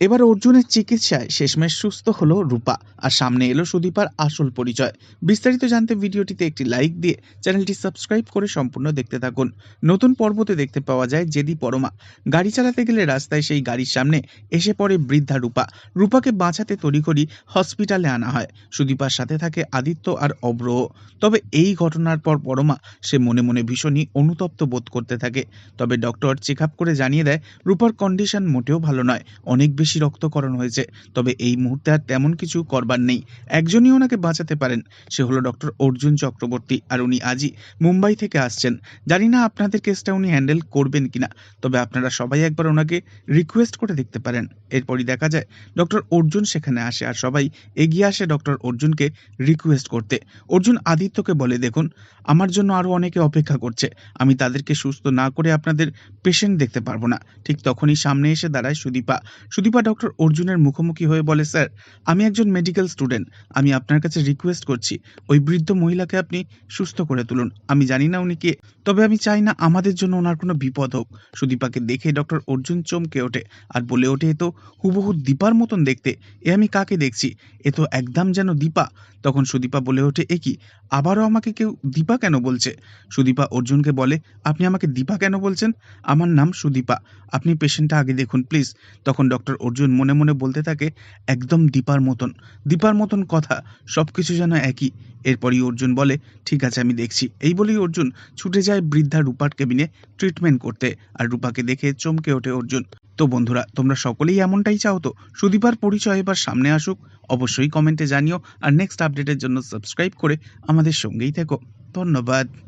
এবার অর্জুনের চিকিৎসায় শেষমেশ সুস্থ হলো রূপা। আর সামনে এলো সুদীপার আসল পরিচয়। বিস্তারিত জানতে ভিডিওটিতে একটি লাইক দিয়ে চ্যানেলটি সাবস্ক্রাইব করে সম্পূর্ণ দেখতে থাকুন। নতুন পর্বতে দেখতে পাওয়া যায় জেদি পরমা। গাড়ি চালাতে গেলে রাস্তায় সেই গাড়ির সামনে এসে পড়ে বৃদ্ধা রূপা। রূপাকে বাঁচাতে তড়িঘড়ি হসপিটালে আনা হয়। সুদীপার সাথে থাকে আদিত্য আর অব্রহ তবে এই ঘটনার পর পরমা সে মনে মনে ভীষণই অনুতপ্ত বোধ করতে থাকে। তবে ডক্টর চেক করে জানিয়ে দেয়, রূপার কন্ডিশন মোটেও ভালো নয়। অনেক বেশি রক্তকরণ হয়েছে। তবে এই মুহূর্তে আর তেমন কিছু করবার নেই। একজনই ওনাকে বাঁচাতে পারেন। সে হলো ডক্টর অর্জুন চক্রবর্তী আর উনি আজই মুম্বাই থেকে আসছেন। জানি না আপনাদের কেসটা উনি হ্যান্ডেল করবেন কিনা, তবে আপনারা সবাই একবার ওনাকে রিকোয়েস্ট করে দেখতে পারেন। এরপরই দেখা যায়, ডক্টর অর্জুন সেখানে আসে আর সবাই এগিয়ে আসে ডক্টর অর্জুনকে রিকোয়েস্ট করতে। অর্জুন আদিত্যকে বলে, দেখুন, আমার জন্য আরও অনেকে অপেক্ষা করছে। আমি তাদেরকে সুস্থ না করে আপনাদের পেশেন্ট দেখতে পারব না। ঠিক তখনই সামনে এসে দাঁড়ায় সুদীপা। সুদীপা ডক্টর অর্জুনের মুখোমুখি হয়ে বলে, স্যার, আমি একজন মেডিকেল স্টুডেন্ট। আমি আপনার কাছে রিকোয়েস্ট করছি, ওই বৃদ্ধ মহিলাকে আপনি সুস্থ করে তুলুন। আমি জানি না উনি কে, তবে আমি চাই না আমাদের জন্য ওনার কোনো বিপদ হোক। সুদীপাকে দেখে ডক্টর অর্জুন চমকে ওঠে আর বলে ওঠে তো হুবহু দীপার মতন দেখতে, এ আমি কাকে দেখছি? এ তো একদম যেন দীপা। তখন সুদীপা বলে ওঠে, এ কি, আবারও আমাকে কেউ দীপা কেন বলছে? সুদীপা অর্জুনকে বলে, আপনি আমাকে দীপা কেন বলছেন? আমার নাম সুদীপা। আপনি পেশেন্টটা আগে দেখুন, প্লিজ। তখন ডক্টর অর্জুন মনে মনে বলতে থাকে, একদম দীপার মতন দীপার মতন কথা সব কিছু যেন একই। এরপরই অর্জুন বলে, ঠিক আছে, আমি দেখছি। এই বলেই অর্জুন ছুটে যায় বৃদ্ধা রূপার কেবিনে ট্রিটমেন্ট করতে আর রূপাকে দেখে চমকে ওঠে অর্জুন। তো বন্ধুরা, তোমরা সকলেই এমনটাই চাও তো? সুদীপার পরিচয় এবার সামনে আসুক। অবশ্যই কমেন্টে জানিও। আর নেক্সট আপডেটের জন্য সাবস্ক্রাইব করে আমাদের সঙ্গেই থেকো। ধন্যবাদ।